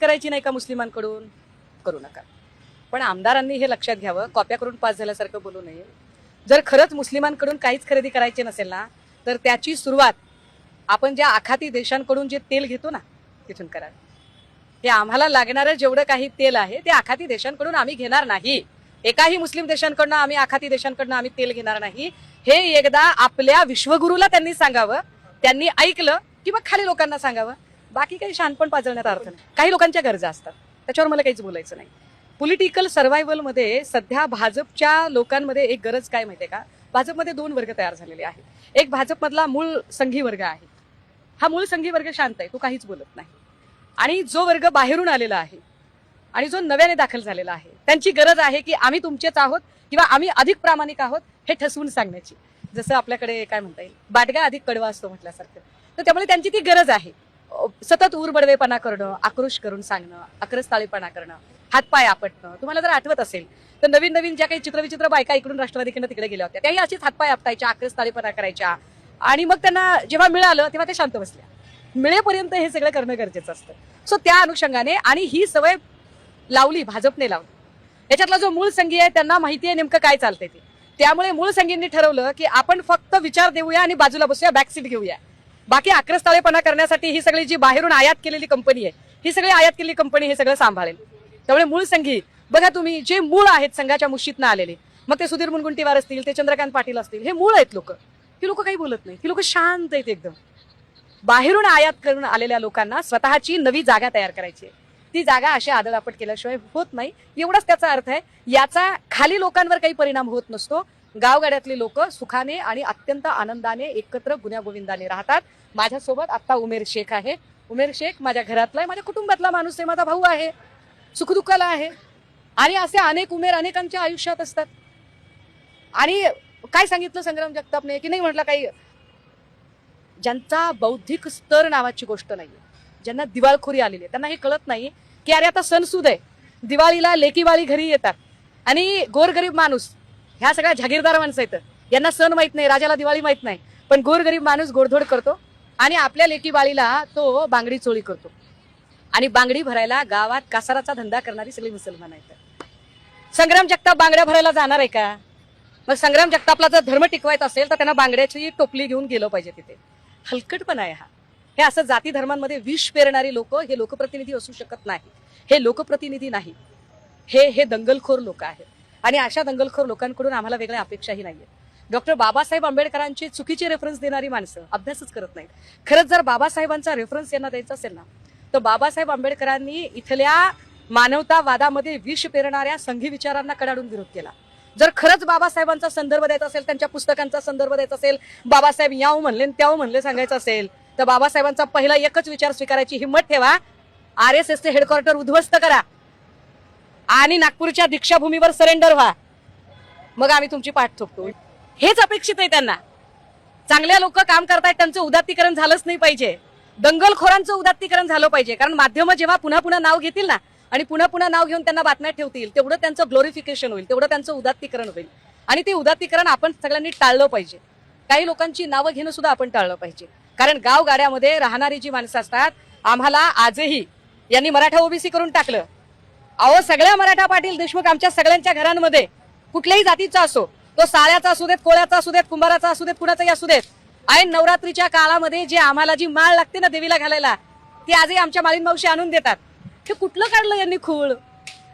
करायची नाही का मुस्लिमांकडून? करू नका. पण आमदारांनी हे लक्षात घ्यावं. कॉप्या करून पास झाल्यासारखं बोलू नये. जर खरंच मुस्लिमांकडून काहीच खरेदी करायची नसेल ना तर त्याची सुरुवात आपण ज्या आखाती देशांकडून जे तेल घेतो ना तिथून करावी हे आम्हाला लागणारं जेवढं काही तेल आहे ते आखाती देशांकडून आम्ही घेणार नाही. एकाही मुस्लिम देशांकडनं आम्ही आखाती देशांकडनं आम्ही तेल घेणार नाही. हे एकदा आपल्या विश्वगुरूला त्यांनी सांगावं त्यांनी ऐकलं की मग खाली लोकांना सांगावं. बाकी काही शानपण पाजळण्यात अर्थ नाही. काही लोकांच्या गरजा असतात. त्याच्यावर मला काहीच बोलायचं नाही. पॉलिटिकल सर्व्हायवलमध्ये सध्या भाजपच्या लोकांमध्ये एक गरज काय माहितीये का? भाजपमध्ये दोन वर्ग तयार झालेले आहेत. एक भाजपमधला मूळ संघी वर्ग आहे. हा मूळ संघी वर्ग शांत आहे. तो काहीच बोलत नाही. आणि जो वर्ग बाहेरून आलेला आहे आणि जो नव्याने दाखल झालेला आहे त्यांची गरज आहे की आम्ही तुमचेच आहोत किंवा आम्ही अधिक प्रामाणिक आहोत हे ठसवून सांगण्याची. जसं आपल्याकडे काय म्हणता येईल? बाटगा अधिक कडवा असतो म्हटल्यासारखं. तर त्यामुळे त्यांची ती गरज आहे. सतत उरबडवेपणा करणं आक्रोश करून सांगणं अक्रस्ताळीपणा करणं हातपाय आपटणं तुम्हाला जर आठवत असेल तर नवीन नवीन ज्या काही चित्रविचित्र बायका इकडून राष्ट्रवादीकडनं तिकडे गेल्या होत्या त्याही अशीच हातपाय आपटायच्या आक्रस्ताळीपणा करायच्या आणि मग त्यांना जेव्हा मिळालं तेव्हा ते शांत बसल्या. मिळेपर्यंत हे सगळं करणं गरजेचं असतं. सो त्या अनुषंगाने आणि ही सवय लावली भाजपने लावली. याच्यातला जो मूळ संघी आहे त्यांना माहिती आहे नेमकं काय चालतंय ते. त्यामुळे मूळ संघींनी ठरवलं की आपण फक्त विचार देऊया आणि बाजूला बसूया बॅकसीट घेऊया. बाकी आक्रस्ताळेपणा करण्यासाठी ही सगळी जी बाहेरून आयात केलेली कंपनी आहे ही सगळी आयात केलेली कंपनी हे सगळं सांभाळेल. त्यामुळे मूळ संघी बघा तुम्ही जे मूळ आहेत संघाच्या मुशीतनं आलेले मग ते सुधीर मुनगुंटीवार असतील ते चंद्रकांत पाटील असतील हे मूळ आहेत लोक. ही लोक काही बोलत नाही ही लोक शांत आहेत एकदम. बाहेरून आयात करून आलेल्या लोकांना स्वतःची नवी जागा तयार करायची आहे. ती जागा अशी आदळापट केल्याशिवाय होत नाही. एवढाच त्याचा अर्थ आहे याचा खाली लोकांवर काही परिणाम होत नसतो. गावगाड्यातली लोक सुखाने आणि अत्यंत आनंदाने एकत्र गुण्यागोविंदाने राहतात. माझ्यासोबत आत्ता उमेर शेख आहे. उमेर शेख माझ्या घरातला आहे. माझ्या कुटुंबातला माणूस आहे. माझा भाऊ आहे. सुखदुःखाला आहे. आणि असे अनेक उमेर अनेकांच्या आयुष्यात असतात. आणि काय सांगितलं संग्राम जगतापने? की नाही म्हटलं काही? ज्यांचा बौद्धिक स्तर नावाची गोष्ट नाही ज्यांना दिवाळखोरी आलेली आहे. त्यांना हे कळत नाही की अरे आता सणसूद आहे. दिवाळीला लेकीवाळी घरी येतात. आणि गोरगरीब माणूस ह्या सगळ्या जागीरदार माणसं आहेत. यांना सण माहीत नाही राजाला दिवाळी माहीत नाही. पण गोरगरीब माणूस गोडधोड करतो आणि आपल्या लेकीवाळीला तो बांगडी चोळी करतो. आणि बांगडी भरायला गावात कासाराचा धंदा करणारी सगळी मुसलमान आहेत. संग्राम जगताप बांगड्या भरायला जाणार आहे का? मग संग्राम जगतापला जर धर्म टिकवायचा असेल तर त्यांना बांगड्याची टोपली घेऊन गेलं पाहिजे तिथे. हलकटपणा आहे हा. हे असं जाती धर्मांमध्ये विष पेरणारी लोक हे लोकप्रतिनिधी असू शकत नाही हे लोकप्रतिनिधी नाही. हे हे दंगलखोर लोक आहेत. आणि अशा दंगलखोर लोकांकडून आम्हाला वेगळ्या अपेक्षाही नाहीये डॉक्टर बाबासाहेब आंबेडकरांची चुकीचे रेफरन्स देणारी माणसं अभ्यासच करत नाहीत. खरंच जर बाबासाहेबांचा रेफरन्स यांना द्यायचा असेल ना तर बाबासाहेब आंबेडकरांनी इथल्या मानवतावादामध्ये विष पेरणाऱ्या संघी विचारांना कडाडून विरोध केला. जर खरंच बाबासाहेबांचा संदर्भ द्यायचा असेल त्यांच्या पुस्तकांचा संदर्भ द्यायचा असेल बाबासाहेब याव म्हणले आणि त्याव म्हणले सांगायचं असेल तर बाबासाहेबांचा पहिला एकच विचार स्वीकारायची हिंमत ठेवा. आर एस एसचे हेडक्वार्टर उद्ध्वस्त करा. आणि नागपूरच्या दीक्षाभूमीवर सरेंडर व्हा. मग आम्ही तुमची पाठ थोपतो. हेच अपेक्षित आहे त्यांना. चांगल्या लोक काम करतायत त्यांचं उदात्तीकरण झालंच नाही पाहिजे. दंगलखोरांचं उदात्तीकरण झालं पाहिजे. कारण माध्यमं जेव्हा पुन्हा पुन्हा नाव घेतील ना आणि पुन्हा पुन्हा नाव घेऊन त्यांना बातम्या ठेवतील तेवढं त्यांचं ग्लोरिफिकेशन होईल तेवढं त्यांचं उदात्तीकरण होईल. आणि ते उदात्तीकरण आपण सगळ्यांनी टाळलं पाहिजे. काही लोकांची नावं घेणं सुद्धा आपण टाळलं पाहिजे. कारण गावगाड्यामध्ये राहणारी जी माणसं असतात आम्हाला आजही यांनी मराठा ओबीसी करून टाकलं. अहो सगळ्या मराठा पाटील देशमुख आमच्या सगळ्यांच्या घरांमध्ये कुठल्याही जातीचा असो तो साळ्याचा असू देत कोळ्याचा असू देत कुंभाराचा असू देत कुणाचाही असू देत ऐन नवरात्रीच्या काळामध्ये जे आम्हाला जी माळ लागते ना देवीला घालायला ती आजही आमच्या माळीन मावशी आणून देतात. हे कुठलं काढलं यांनी खूळ?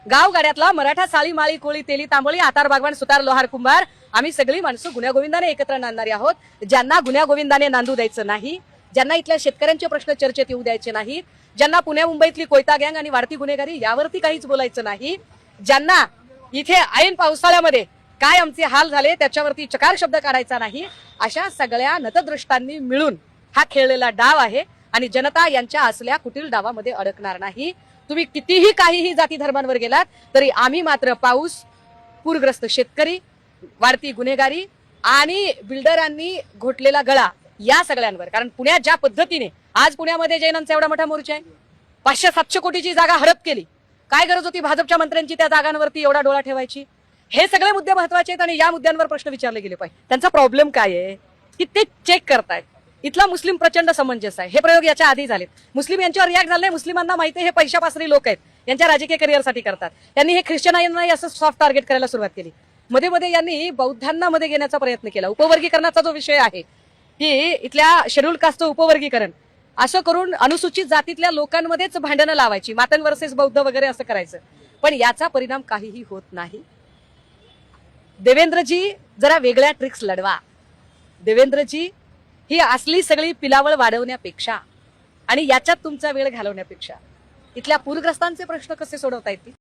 गावगाड्यातला मराठा साळी माळी कोळी तेली तांबोळी आतार बागवान सुतार लोहार कुंभार आम्ही सगळी माणसं गुन्ह्यागोविंदाने एकत्र नांदणारी आहोत. ज्यांना गुन्ह्यागोविंदाने नांदू द्यायचं नाही ज्यांना इथल्या शेतकऱ्यांचे प्रश्न चर्चेत येऊ द्यायचे नाहीत ज्यांना पुण्या मुंबईतली कोयता गँग आणि वाढती गुन्हेगारी यावरती काहीच बोलायचं नाही ज्यांना इथे ऐन पावसाळ्यामध्ये काय आमचे हाल झाले त्याच्यावरती चकार शब्द काढायचा नाही अशा सगळ्या नतद्रष्टांनी मिळून हा खेळलेला डाव आहे आणि जनता यांच्या असल्या कुटील डावामध्ये अडकणार नाही. तुम्ही कितीही काहीही जाती धर्मांवर गेलात तरी आम्ही मात्र पाऊस पूरग्रस्त शेतकरी वाढती गुन्हेगारी आणि बिल्डरांनी घोटलेला गळा या सगळ्यांवर. कारण पुण्यात ज्या पद्धतीने आज पुण्यामध्ये जैनांचा एवढा मोठा मोर्चा आहे. पाचशे सातशे कोटीची जागा हडप केली. काय गरज होती भाजपच्या मंत्र्यांची त्या जागांवरती एवढा डोळा ठेवायची? हे सगळे मुद्दे महत्त्वाचे आहेत आणि या मुद्द्यांवर प्रश्न विचारले गेले पाहिजे. त्यांचा प्रॉब्लेम काय आहे? की ते चेक करतायत. इथला मुस्लिम प्रचंड समंजस आहे. हे प्रयोग याच्या आधी झालेत. मुस्लिम यांच्यावर रिॲक्ट झाले मुस्लिमांना माहिती आहे हे पैशापासरी लोक आहेत. यांच्या राजकीय करिअरसाठी करतात. त्यांनी हे ख्रिश्चनांनाही असं सॉफ्ट टार्गेट करायला सुरुवात केली. मध्ये मध्ये यांनी बौद्धांना मध्ये घेण्याचा प्रयत्न केला. उपवर्गीकरणाचा जो विषय आहे की इथल्या शेड्यूल कास्टचं उपवर्गीकरण. असं करून अनुसूचित जातीतल्या लोकांमध्येच भांडणं लावायची मातन वर्सेस बौद्ध वगैरे असं करायचं. पण याचा परिणाम काहीही होत नाही. देवेंद्रजी जरा वेगळ्या ट्रिक्स लढवा. देवेंद्रजी ही असली सगळी पिलावळ वाढवण्यापेक्षा आणि याच्यात तुमचा वेळ घालवण्यापेक्षा इथल्या पूरग्रस्तांचे प्रश्न कसे सोडवता येतील?